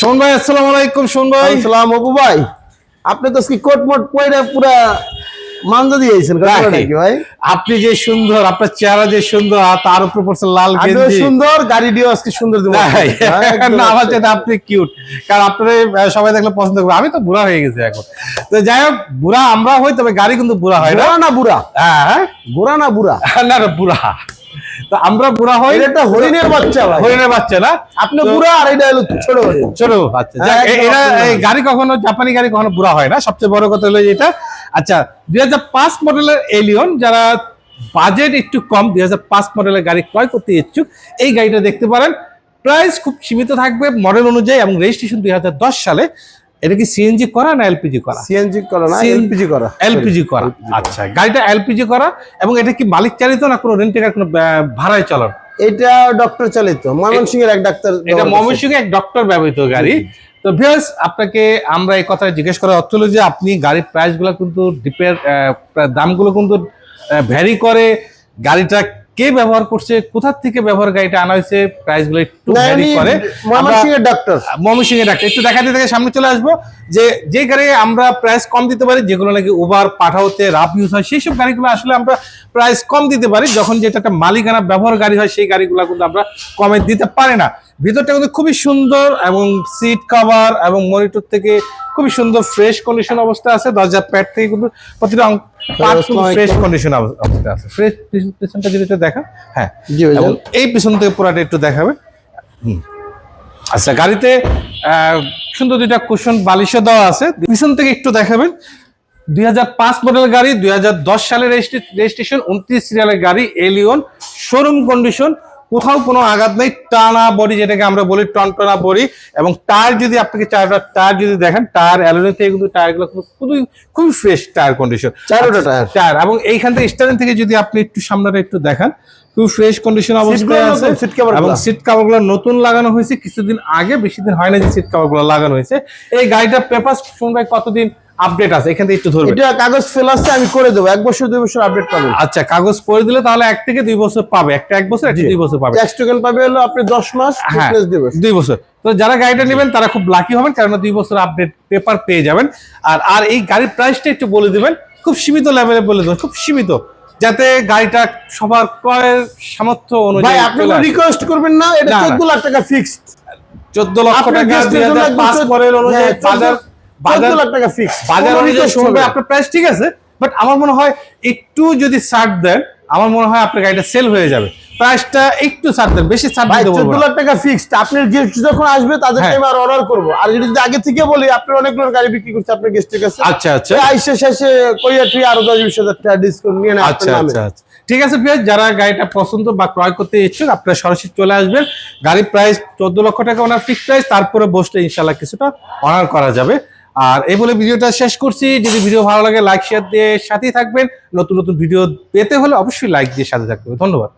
শোন ভাই আসসালামু আলাইকুম শোন ভাই। আসসালাম অপু ভাই। আপনি তো কি কোট মোট পয়রা পুরা মানজা ভাই, ভাই? আপনি যে সুন্দর আপনার চেহারা যে সুন্দর আর তার উপর পড়ছে লাল গেঞ্জি। সুন্দর আজকে সুন্দর দেবো। তাই? হ্যাঁ, না আমার। চাইতে আপনি কিউট কারণ আপনারা সবাই দেখলে পছন্দ করবে। আমি তো বুড়া হয়ে গেছি এখন। তো যাই হোক বুড়া আমরা হই তবে গাড়ি কিন্তু বুড়া হয় না। বুড়া না বুড়া? হ্যাঁ। বুড়া না বুড়া? না না বুড়া। তো আমরা বুড়া হই। এটা হরিণের বাচ্চা ভাই। হরিণের বাচ্চা না? আপনি বুড়া আর এটা হলো ছোট ছোট আচ্ছা হ্যাঁ, এরা এই গাড়ি কখনো জাপানি গাড়ি কখনো বুড়া হয় না। সবচেয়ে বড় কথা হলো এটা। আচ্ছা দুই হাজার পাঁচ মডেলের এলিয়ন যারা বাজেট একটু কম দুই হাজার পাঁচ মডেলের গাড়ি ক্রয় করতে ইচ্ছুক এই গাড়িটা দেখতে পারেন। প্রাইস খুব সীমিত থাকবে মডেল অনুযায়ী এবং রেজিস্ট্রেশন দুই হাজার দশ সালে। এটা কি সিএনজি করা না এলপিজি করা? সিএনজি করা না এলপিজি করা। এলপিজি করা। আচ্ছা গাড়িটা এলপিজি করা এবং এটা কি মালিক চালিত না কোনো রেন্টেকার কোনো ভাড়ায় চালানো? এটা ডক্টর চালিত ময়মনসিংহের এক ডাক্তার এটা করছে। এক ডক্টর ব্যবহৃত গাড়ি। তো ভিউয়ার্স আপনাকে আমরা এই কথা জিজ্ঞেস করার অর্থ হলো যে আপনি গাড়ির প্রাইসগুলো কিন্তু ডিপের দামগুলো কিন্তু ভ্যারি করে গাড়িটা কে ব্যবহার করছে কোথা থেকে ব্যবহার গাড়িটা আনা হয়েছে প্রাইসগুলো একটু না, ভ্যারি এমনি করে। ময়মনসিংহের ডাক্তার ডাক্তার একটু দেখাতে দেখে সামনে চলে আসব যে যে গাড়ি আমরা প্রাইস কম দিতে পারি যেগুলো নাকি উবার পাঠাওতে রাফ ইউজ হয় সেই সব গাড়িগুলো আসলে আমরা প্রাইস কম দিতে পারি যখন যেটা একটা মালিকানা ব্যবহার গাড়ি হয় সেই গাড়িগুলো কিন্তু আমরা কমে দিতে পারি না। ভিতরটা কিন্তু খুবই সুন্দর এবং সিট কভার এবং মনিটর থেকে খুবই সুন্দর ফ্রেশ কন্ডিশন অবস্থা আছে। দরজার প্যাড থেকে কিন্তু প্রতিটা ফ্রেশ আলাইকুম। কন্ডিশন অবস্থা আছে। ফ্রেশ পিছনটা যদি দেখা হ্যাঁ। এই পিছন থেকে পুরাটা একটু দেখাবে। হুম। আচ্ছা গাড়িতে আহ, সুন্দর দুইটা কুশন বালিশও দেওয়া আছে। পিছন থেকে একটু দেখাবেন। দুই হাজার পাঁচ মডেল গাড়ি দুই হাজার দশ সালের রেজিস্ট্রেশন উনত্রিশ সিরিয়ালের গাড়ি এলিয়ন শোরুম কন্ডিশন কোথাও কোনো আঘাত নেই টানা বডি যেটাকে আমরা বলি টনটনা বডি। এবং টায়ার যদি আপনাকে চারটা টায়ার যদি দেখেন টায়ার অ্যালুমিনিয়াম থেকে কিন্তু টায়ারগুলো খুবই খুবই ফ্রেশ টায়ার কন্ডিশন চারোটা টায়ার। টায়ার। এবং এইখান থেকে স্টারিং থেকে যদি আপনি একটু সামনেটা একটু দেখান খুব ফ্রেশ কন্ডিশন অবস্থায় আছে। seat cover এবং সিট কভারগুলো নতুন লাগানো হয়েছে কিছুদিন আগে বেশি দিন হয় না যে সিট কভারগুলো লাগানো হয়েছে। এই গাড়িটার পেপার শুনবে কতদিন আপডেট আছে এখান থেকে একটু ধরবে এটা কাগজ ফেল আসছে আমি করে দেবো। এক বছর দুই বছর আপডেট পাবেন আচ্ছা কাগজ করে দিলে তাহলে এক থেকে দুই বছর পাবে। একটা এক বছর একটা দুই বছর পাবে। ট্যাক্স টোকেন পাবে হলো আপনি দশ মাস হ্যাঁ ফিটনেস দেবে দুই বছর। তো যারা গাড়িটা নেবেন তারা খুব লাকি হবেন কারণ দুই বছর আপডেট পেপার পেয়ে যাবেন। আর আর এই গাড়ির প্রাইসটা একটু বলে দিবেন। খুব সীমিত লেভেলে বলে দেবেন খুব সীমিত। যাতে গাড়িটা সবার ক্রয়ের সামর্থ্য ভাই অনুযায়ী আপনি রিকোয়েস্ট করবেন না এটা না, না। চোদ্দ লাখ টাকা ফিক্সড চোদ্দ লক্ষ টাকা guest দুই এর জন্য হাজার একদম পাঁচ চোদ্দ- পরের অনুযায়ী হ্যাঁ, বাজার বাজার লাখ টাকা ফিক্সড বাজার অনুযায়ী শুনবে আপনার প্রাইস ঠিক আছে বাট আমার মনে হয় একটু যদি ছাড় দেন আমার মনে হয় আপনার গাড়িটা সেল হয়ে যাবে। প্রাইসটা একটু ছাড় দেন বেশি ছাড় দিতে বলব চোদ্দ না। লাখ টাকা ফিক্সড গেস্ট যখন আসবে তাদের হ্যাঁ। আর অর্ডার করব। আর যদি আগে থেকে বলি অনেকগুলো গাড়ি বিক্রি করছে আপনার গেস্টের কাছে। আচ্ছা আচ্ছা। আইসে শেষে কইয়া টুই আরও দশ বিশ হাজার টাকা ডিসকাউন্ট নিয়ে আচ্ছা আচ্ছা আচ্ছা। ঠিক আছে প্রিয় যারা গাড়িটা পছন্দ বা ক্রয় করতে ইচ্ছুক আপনারা সরাসরি চলে আসবেন। গাড়ির প্রাইস চোদ্দ লক্ষ টাকা ওনার ফিক্স প্রাইস তারপরে বসলে ইনশাল্লাহ কিছুটা অনার করা যাবে। আর এই বলে ভিডিওটা শেষ করছি। যদি ভিডিও ভালো লাগে লাইক শেয়ার দিয়ে সাথেই থাকবেন। নতুন নতুন ভিডিও পেতে হলে অবশ্যই লাইক দিয়ে সাথে থাকবেন ধন্যবাদ।